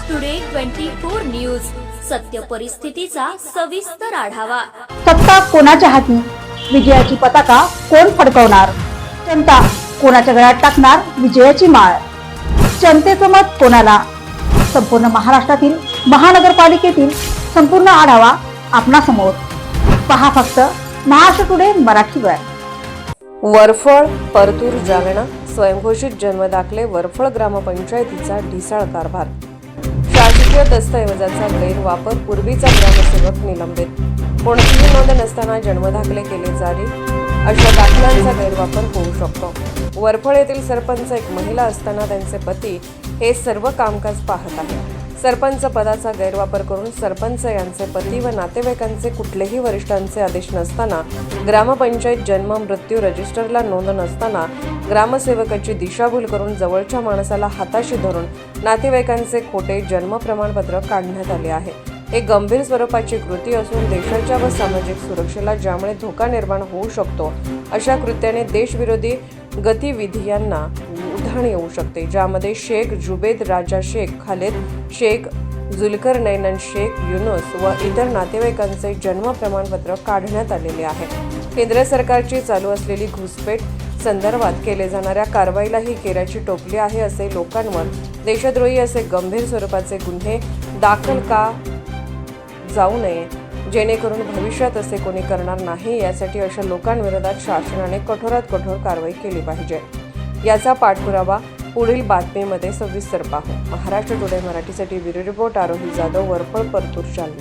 Maharashtra today twenty four news सत्य परिस्थितीचा सविस्तर आढावा. सत्ता कोणाच्या हाती? विजयाची पताका कोण फडकवणार? जनता कोणाच्या गळ्यात टाकणार विजयाची माळ? जनतेचं मत कोणाला? संपूर्ण महाराष्ट्रातील महानगरपालिकेतील संपूर्ण आढावा आपणासमोर. पहा फक्त महाराष्ट्र टुडे मराठीवर वरफळ परतूर जालना स्वयंघोषित जन्मदाखले वरफळ ग्रामपंचायतीचा ढिसाळ कारभार. शासकीय दस्तऐवजाचा गैरवापर पूर्वीचा ग्रामसेवक निलंबित. कोणतीही नोंद नसताना जन्मदाखले केले जारी. अशा दाखल्यांचा गैरवापर होऊ शकतो. वरफळ येथील सरपंच एक महिला असताना त्यांचे पती हे सर्व कामकाज पाहत आहेत. सरपंच पदाचा गैरवापर करून सरपंच यांचे पती व नातेवाईकांचे कुठलेही वरिष्ठांचे आदेश नसताना ग्रामपंचायत जन्म मृत्यू रजिस्टरला नोंद नसताना ग्रामसेवकाची दिशाभूल करून जवळच्या माणसाला हाताशी धरून नातेवाईकांचे खोटे जन्म प्रमाणपत्र काढण्यात आले आहे. हे गंभीर स्वरूपाची कृती असून देशाच्या व सामाजिक सुरक्षेला ज्यामुळे धोका निर्माण होऊ शकतो अशा कृत्याने देशविरोधी गतिविधीयांना उधाण येऊ शकते ज्यामध्ये शेख जुबेद राजा शेख खालेद शेख जुलकर नैनन शेख युनुस व इतर नातेवाईकांचे जन्म प्रमाणपत्र काढण्यात आलेले आहे. केंद्र सरकारची चालू असलेली घुसपेट संदर्भात केले जाणाऱ्या कारवाईलाही केराची टोपली आहे असे लोकांवर देशद्रोही असे गंभीर स्वरूपाचे गुन्हे दाखल का जाऊ नये जेणेकरून भविष्यात असे कोणी करणार नाही यासाठी अशा लोकांविरोधात शासनाने कठोरात कठोर कारवाई केली पाहिजे. याचा पाठपुरावा पुढील बातमीमध्ये सविस्तर पाहू. महाराष्ट्र टुडे मराठीसाठी ब्युरो रिपोर्ट आरोही जाधव वरपळ परतूर जालना.